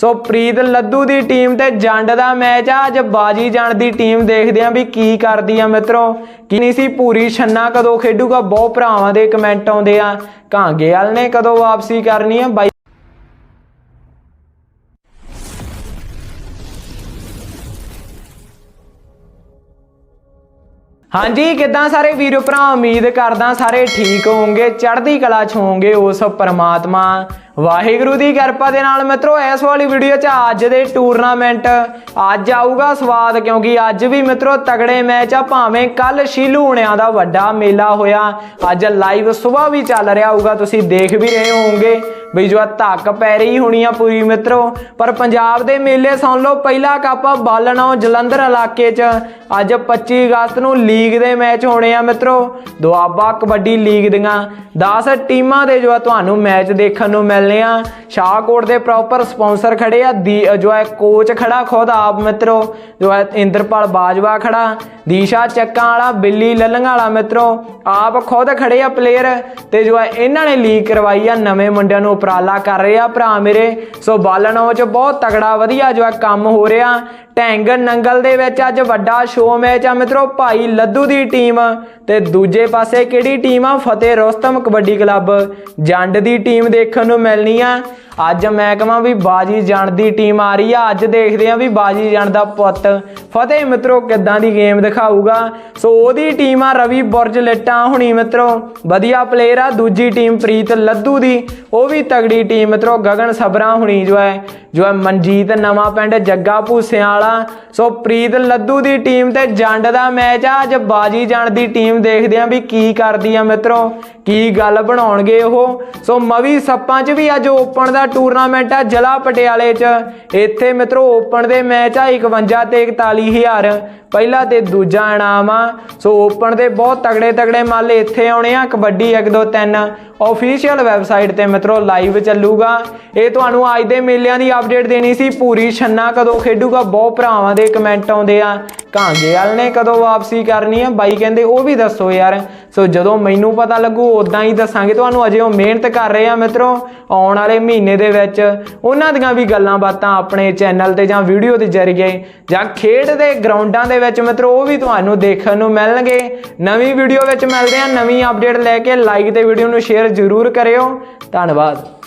ਸੋ ਪ੍ਰੀਤ ਲੱਦੂ ਦੀ team ਤੇ ਜੰਡ ਦਾ match ਆ। ਅੱਜ ਬਾਜੀ ਜੰਡ ਦੀ ਟੀਮ ਦੇਖਦੇ ਆ ਵੀ ਕੀ ਕਰਦੀ ਆ ਮਿੱਤਰੋ। ਕੀ ਨਹੀਂ ਸੀ, ਪੂਰੀ ਛੰਨਾ ਕਦੋਂ ਖੇਡੂਗਾ? ਬਹੁਤ ਭਰਾਵਾਂ ਦੇ ਕਮੈਂਟ ਆਉਂਦੇ ਆ। ਕਾਂਗੇ ਵਾਲ ਨੇ ਕਦੋਂ ਵਾਪਸੀ ਕਰਨੀ ਆ? ਬਾਈ ਹਾਂਜੀ, ਕਿਦਾਂ ਸਾਰੇ ਵੀਰੋ ਭਰਾ? ਉਮੀਦ ਕਰਦਾ ਸਾਰੇ ਠੀਕ ਹੋਵੋਗੇ, ਚੜ੍ਹਦੀ ਕਲਾ ਚ ਹੋਵੋਗੇ ਉਸ ਪਰਮਾਤਮਾ। ਵਾਹਿਗੁਰੂ ਦੀ ਕਿਰਪਾ ਦੇ ਨਾਲ ਮਿੱਤਰੋ, ਇਸ ਵਾਲੀ ਵੀਡੀਓ 'ਚ ਅੱਜ ਦੇ ਟੂਰਨਾਮੈਂਟ ਅੱਜ ਆਊਗਾ ਸਵਾਦ, ਕਿਉਂਕਿ ਅੱਜ ਵੀ ਮਿੱਤਰੋ ਤਗੜੇ ਮੈਚ ਆ, ਭਾਵੇਂ ਕੱਲ ਸ਼ੀਲੂ ਹੁਣਿਆਂ ਦਾ ਵੱਡਾ ਮੇਲਾ ਹੋਇਆ, ਅੱਜ ਲਾਈਵ ਸਵੇਰ ਵੀ ਚੱਲ ਰਿਹਾ ਹੋਊਗਾ, ਤੁਸੀਂ ਦੇਖ ਵੀ ਰਹੇ ਹੋਵੋਗੇ। ਬਈ ਜੋ ਧੱਕ ਪੈ ਰਹੀ ਹੋਣੀ ਆ ਪੂਰੀ ਮਿੱਤਰੋ, ਪਰ ਪੰਜਾਬ ਦੇ ਮੇਲੇ ਸੁਣ ਲਓ, ਪਹਿਲਾ ਕੱਪ ਬਾਲਣਾਓ ਜਲੰਧਰ ਇਲਾਕੇ 'ਚ। ਅੱਜ 25 ਅਗਸਤ ਨੂੰ ਲੀਗ ਦੇ ਮੈਚ ਹੋਣੇ ਆ ਮਿੱਤਰੋ, ਦੁਆਬਾ ਕਬੱਡੀ ਲੀਗ ਦੀਆਂ। 10 ਟੀਮਾਂ ਦੇ ਜੋ ਆ ਤੁਹਾਨੂੰ ਮੈਚ ਦੇਖਣ ਨੂੰ ਮਿਲਨੇ ਆ। ਸ਼ਾਹਕੋਟ ਦੇ ਪ੍ਰੋਪਰ ਸਪਾਂਸਰ ਖੜੇ ਆ, ਦੀ ਜੋ ਹੈ ਕੋਚ ਖੜਾ ਖੁਦ ਆਪ ਮਿੱਤਰੋ, ਜੋ ਹੈ ਇੰਦਰਪਾਲ ਬਾਜਵਾ ਖੜਾ। ਦੀਸ਼ਾ ਚੱਕਾਂ ਵਾਲਾ, ਬਿੱਲੀ ਲੱਲੰਗਾ ਵਾਲਾ ਮਿੱਤਰੋ, ਆਪ ਖੁਦ ਖੜੇ ਆ ਪਲੇਅਰ ਤੇ ਜੋ ਇਹਨਾਂ ਨੇ ਲੀਗ ਕਰਵਾਈ ਆ, ਨਵੇਂ ਮੁੰਡਿਆਂ ਨੂੰ ਉਪਰਾਲਾ ਕਰ ਰਹੇ ਆ ਭਰਾ ਮੇਰੇ। ਸੋ ਬਾਲਣੋ ਚ ਬਹੁਤ ਤਗੜਾ ਵਧੀਆ ਜੋ ਹੈ ਕੰਮ ਹੋ ਰਿਹਾ। ਟੈਂਗ ਨੰਗਲ ਦੇ ਵਿੱਚ ਅੱਜ ਵੱਡਾ ਸ਼ੋਅ ਮੈਚ ਆ ਮਿੱਤਰੋ, ਭਾਈ ਲੱਦੂ ਦੀ ਟੀਮ ਤੇ ਦੂਜੇ ਪਾਸੇ ਕਿਹੜੀ ਟੀਮ ਆ? ਫਤਿਹ ਰੋਸਤਮ ਕਬੱਡੀ ਕਲੱਬ ਜੰਡ ਦੀ ਟੀਮ ਦੇਖਣ ਨੂੰ ਮਿਲਣੀ ਆ। ਅੱਜ ਮੈਂ ਕਹਾਂ ਵੀ ਬਾਜੀ ਜਣ ਦੀ ਟੀਮ ਆ ਰਹੀ ਆ। ਅੱਜ ਦੇਖਦੇ ਆ ਵੀ ਬਾਜੀ ਜਣ ਦਾ ਪੁੱਤ ਫਤਿਹ ਮਿੱਤਰੋ ਕਿੱਦਾਂ ਦੀ ਗੇਮ ਦਿਖਾਊਗਾ। ਸੋ ਉਹਦੀ ਟੀਮ ਆ ਰਵੀ ਬੁਰਜ ਲਿੱਟਾਂ। ਹੁਣੀ ਮਿੱਤਰੋ ਵਧੀਆ ਪਲੇਅਰ ਆ। ਦੂਜੀ ਟੀਮ ਪ੍ਰੀਤ ਲੱਦੂ ਦੀ। ਉਹ ਵੀ ਤਗੜੀ ਟੀਮ ਮਿੱਤਰੋ। ਗਗਨ ਸਬਰਾ ਹੁਣੀ ਜੋ ਹੈ ਜੋ ਹੈ ਮਨਜੀਤ ਨਵਾਂ ਪਿੰਡ ਜੱਗਾ ਭੂਸਿਆਂ ਵਾਲਾ, ਸੋ ਪ੍ਰੀਤ ਲੱਦੂ ਦੀ ਟੀਮ ਤੇ ਜੰਡ ਦਾ ਮੈਚ ਆ। ਅੱਜ ਬਾਜੀ ਜਣ ਦੀ ਟੀਮ ਦੇਖਦੇ ਆ ਵੀ ਕੀ ਕਰਦੀ ਆ ਮਿੱਤਰੋ, ਕੀ ਗੱਲ ਬਣਾਉਣਗੇ ਉਹ। ਸੋ ਮਵੀ ਸੱਪਾਂ 'ਚ ਵੀ ਅੱਜ ਓਪਨ ਦਾ ਟੂਰਨਾਮੈਂਟ ਆ ਜ਼ਿਲ੍ਹਾ ਪਟਿਆਲੇ 'ਚ। ਇੱਥੇ ਮਿੱਤਰੋ ਓਪਨ ਦੇ ਮੈਚ ਆ 51 ਤੇ 41000 ਪਹਿਲਾ ਤੇ ਦੂਜਾ ਇਨਾਮ ਆ। ਸੋ ਓਪਨ ਦੇ ਬਹੁਤ ਤਗੜੇ ਤਗੜੇ ਮੱਲ ਇੱਥੇ ਆਉਣੇ ਆ, ਕਬੱਡੀ 1 2 3 ਆਫੀਸ਼ੀਅਲ ਵੈਬਸਾਈਟ ਤੇ ਮਿੱਤਰੋ ਲਾਈਵ ਚੱਲੂਗਾ। ਇਹ ਤੁਹਾਨੂੰ ਅੱਜ ਦੇ ਮੇਲਿਆਂ ਦੀ ਅਪਡੇਟ ਦੇਣੀ ਸੀ, ਪੂਰੀ ਛੰਨਾ ਕਦੋਂ ਖੇਡੂਗਾ, ਬਹੁਤ ਭਰਾਵਾਂ ਦੇ ਕਮੈਂਟ ਆਉਂਦੇ ਆ। ਕਾਂਗੇ ਨੇ ਕਦੋਂ ਵਾਪਸੀ ਕਰਨੀ ਆ? ਬਾਈ ਕਹਿੰਦੇ, ਉਹ ਵੀ ਦੱਸੋ ਯਾਰ। ਸੋ ਜਦੋਂ ਮੈਨੂੰ ਪਤਾ ਲੱਗੂ ਉਦਾਂ ਹੀ ਦੱਸਾਂਗੇ। ਤੁਹਾਨੂੰ ਅਜੇ ਉਹ ਮਿਹਨਤ ਕਰ ਰਹੇ ਆ ਮਿੱਤਰੋ, ਆਉਣ ਵਾਲੇ ਮਹੀਨੇ ਦੇ ਵਿੱਚ। ਉਹਨਾਂ ਦੀਆਂ ਵੀ ਗੱਲਾਂ ਬਾਤਾਂ ਆਪਣੇ ਚੈਨਲ ਤੇ ਜਾਂ ਵੀਡੀਓ ਦੇ ਜ਼ਰੀਏ ਜਾਂ ਖੇਡ ਦੇ ਗਰਾਊਂਡਾਂ ਦੇ ਵਿੱਚ ਮਿੱਤਰੋ, ਉਹ ਵੀ ਤੁਹਾਨੂੰ ਦੇਖਣ ਨੂੰ ਮਿਲਣਗੇ। ਨਵੀਂ ਵੀਡੀਓ ਵਿੱਚ ਮਿਲਦੇ ਆ। ਨਵੀਂ ਅਪਡੇਟ ਲੈ ਕੇ ਲਾਈਕ ਤੇ ਵੀਡੀਓ ਨੂੰ ਸ਼ੇਅਰ ਜ਼ਰੂਰ ਕਰਿਓ। ਧੰਨਵਾਦ।